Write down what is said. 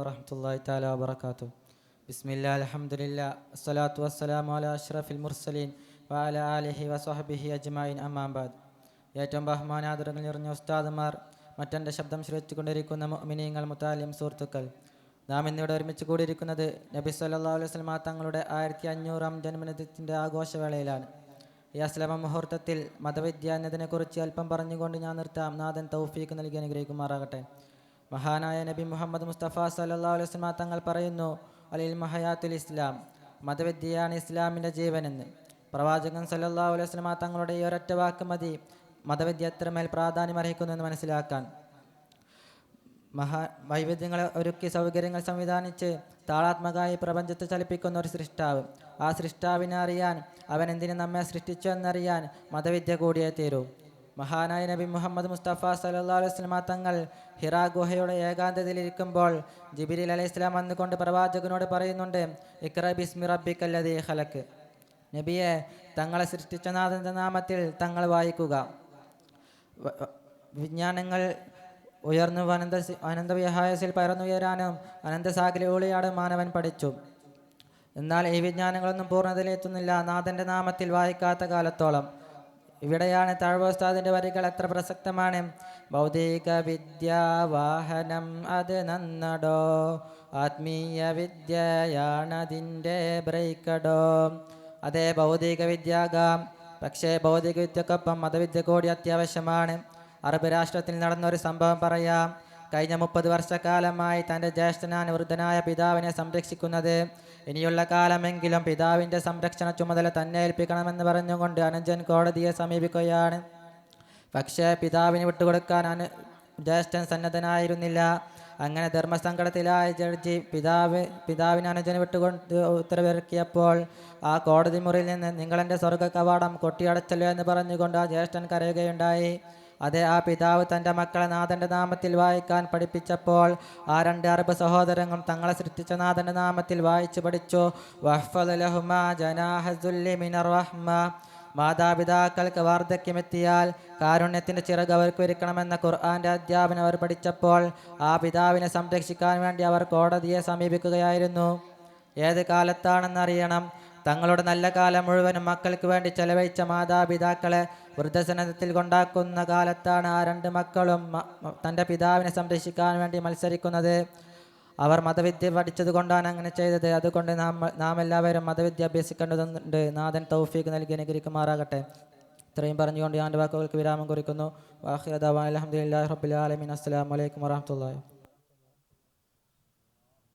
വറഹമത്തല്ലാഹി താല വബർക്കാത്തു ബിസ്മില്ലാ അലഹമുല്ല അസ്സലാത്തു വസ്സലാമു അലാ അഷ്റഫിൽ മുർസലീൻ വാല ആലിഹി വസ്ഹബിഹി അജ്മായിൻ അമ്മാബാദ് ഏറ്റവും ബഹുമാനാദരങ്ങൾ നിറഞ്ഞ ഉസ്താദുമാർ മറ്റെന്റെ ശബ്ദം ശ്രവിച്ചുകൊണ്ടിരിക്കുന്ന മുഅ്മിനീങ്ങൾ മുത്താലിം സുഹൃത്തുക്കൾ. നാം ഇന്നിവിടെ ഒരുമിച്ച് കൂടിയിരിക്കുന്നത് നബി സല്ലല്ലാഹു അലൈഹി വസല്ലമ തങ്ങളുടെ ആയിരത്തി അഞ്ഞൂറാം ജന്മദിനത്തിന്റെ ആഘോഷവേളയിലാണ്. ഈ അസ്ലമ മുഹൂർത്തത്തിൽ മതവിദ്യ എന്നതിനെക്കുറിച്ച് അല്പം പറഞ്ഞുകൊണ്ട് ഞാൻ നിർത്താം. നാഥൻ തൗഫീക്ക് നൽകി അനുഗ്രഹിക്കുമാറാകട്ടെ. മഹാനായ നബി മുഹമ്മദ് മുസ്തഫ സല്ലല്ലാഹു അലൈഹി വസല്ലമ തങ്ങൾ പറയുന്നു അലിൽ മഹയാത്തുൽ ഇസ്ലാം മതവിദ്യയാണ് ഇസ്ലാമിന്റെ ജീവനെന്ന്. പ്രവാചകൻ സല്ലല്ലാഹു അലൈഹി വസല്ലമ തങ്ങളുടെ ഈ ഒരൊറ്റ വാക്ക് മതി മതവിദ്യ എത്രമേൽ പ്രാധാന്യം അർഹിക്കുന്നു എന്ന് മനസ്സിലാക്കാൻ. മഹാ വൈവിധ്യങ്ങളെ ഒരുക്കി സൗകര്യങ്ങൾ സംവിധാനിച്ച് താളാത്മകമായി പ്രപഞ്ചത്തെ ചലിപ്പിക്കുന്ന ഒരു സൃഷ്ടാവ്. ആ സൃഷ്ടാവിനെ അറിയാൻ അവൻ എന്തിനു നമ്മെ സൃഷ്ടിച്ചു എന്നറിയാൻ മതവിദ്യ കൂടിയേ തീരൂ. മഹാനായ നബി മുഹമ്മദ് മുസ്തഫ സല്ലല്ലാഹു അലൈഹി തങ്ങൾ ഹിറ ഗുഹയുടെ ഏകാന്തതയിലിരിക്കുമ്പോൾ ജിബിരിൽ അലൈഹി ഇസ്ലാം വന്നുകൊണ്ട് പ്രവാചകനോട് പറയുന്നുണ്ട് ഇക്ര ബിസ്മി റബ്ബിക്കല്ലതീ ഹലക്ക് നബിയെ തങ്ങളെ സൃഷ്ടിച്ച നാഥന്റെ നാമത്തിൽ തങ്ങൾ വായിക്കുക. വിജ്ഞാനങ്ങൾ ഉയർന്നു അനന്ത അനന്തവിഹായസിൽ പരന്നുയരാനും അനന്തസാഗരയോളിയാടും മാനവൻ പഠിച്ചു. എന്നാൽ ഈ വിജ്ഞാനങ്ങളൊന്നും പൂർണതയിലെത്തുന്നില്ല നാഥന്റെ നാമത്തിൽ വായിക്കാത്ത കാലത്തോളം. ഇവിടെയാണ് താഴ്വോസ്താദിന്റെ വരികൾ എത്ര പ്രസക്തമാണ്? ഭൗതിക വിദ്യാവാഹനം അത് നന്നടോ ആത്മീയ വിദ്യയാണതിന്റെ ബ്രേക്കടോ. അതേ ഭൗതിക വിദ്യാകാം പക്ഷേ ഭൗതിക വിദ്യക്കൊപ്പം മതവിദ്യ കൂടി അത്യാവശ്യമാണ്. അറബ് രാഷ്ട്രത്തിൽ നടന്നൊരു സംഭവം പറയാം. കഴിഞ്ഞ മുപ്പത് വർഷക്കാലമായി തന്റെ ജ്യേഷ്ഠനാൻ വൃദ്ധനായ പിതാവിനെ സംരക്ഷിക്കുന്നത്. ഇനിയുള്ള കാലമെങ്കിലും പിതാവിന്റെ സംരക്ഷണ ചുമതല തന്നെ ഏൽപ്പിക്കണമെന്ന് പറഞ്ഞുകൊണ്ട് അനുജൻ കോടതിയെ സമീപിക്കുകയാണ്. പക്ഷേ പിതാവിന് വിട്ടുകൊടുക്കാൻ അനു ജ്യേഷ്ഠൻ സന്നദ്ധനായിരുന്നില്ല. അങ്ങനെ ധർമ്മസങ്കടത്തിലായ ജഡ്ജി പിതാവ് പിതാവിന് അനുജന് വിട്ടുകൊണ്ട് ഉത്തരവിറക്കിയപ്പോൾ ആ കോടതി മുറിയിൽ നിന്ന് നിങ്ങളെന്റെ സ്വർഗ കവാടം കൊട്ടിയടച്ചല്ലോ എന്ന് പറഞ്ഞുകൊണ്ട് ആ ജ്യേഷ്ഠൻ കരയുകയുണ്ടായി. അതെ ആ പിതാവ് തന്റെ മക്കളെ നാഥന്റെ നാമത്തിൽ വായിക്കാൻ പഠിപ്പിച്ചപ്പോൾ ആ രണ്ട് അറബ് സഹോദരങ്ങളും തങ്ങളെ സൃഷ്ടിച്ച നാഥന്റെ നാമത്തിൽ വായിച്ചു പഠിച്ചു. മാതാപിതാക്കൾക്ക് വാർദ്ധക്യമെത്തിയാൽ കാരുണ്യത്തിന്റെ ചിറക് അവർക്ക് ഒരുക്കണമെന്ന ഖുർആാന്റെ അധ്യാപനം അവർ പഠിച്ചപ്പോൾ ആ പിതാവിനെ സംരക്ഷിക്കാൻ വേണ്ടി അവർ കോടതിയെ സമീപിക്കുകയായിരുന്നു. ഏത് കാലത്താണെന്നറിയണം. തങ്ങളുടെ നല്ല കാലം മുഴുവനും മക്കൾക്ക് വേണ്ടി ചെലവഴിച്ച മാതാപിതാക്കളെ വൃദ്ധസനത്തിൽ കൊണ്ടാക്കുന്ന കാലത്താണ് ആ രണ്ട് മക്കളും തന്റെ പിതാവിനെ സംരക്ഷിക്കാൻ വേണ്ടി മത്സരിക്കുന്നത്. അവർ മതവിദ്യ പഠിച്ചത് കൊണ്ടാണ് അങ്ങനെ ചെയ്തത്. അതുകൊണ്ട് നാം നാം എല്ലാവരും മതവിദ്യ അഭ്യസിക്കേണ്ടതുണ്ട്. നാഥൻ തൗഫീഖ് നൽകി അനുഗ്രഹിക്കുമാറാകട്ടെ. ഇത്രയും പറഞ്ഞുകൊണ്ട് ഞാൻ വാക്കുകൾക്ക് വിരാമം കുറിക്കുന്നു. വാഹിറദാൻ അലഹമുല്ലാ റബ്ബുലാലമീൻ അസ്സലാമലൈക്കും വറഹമത്തുള്ളാഹി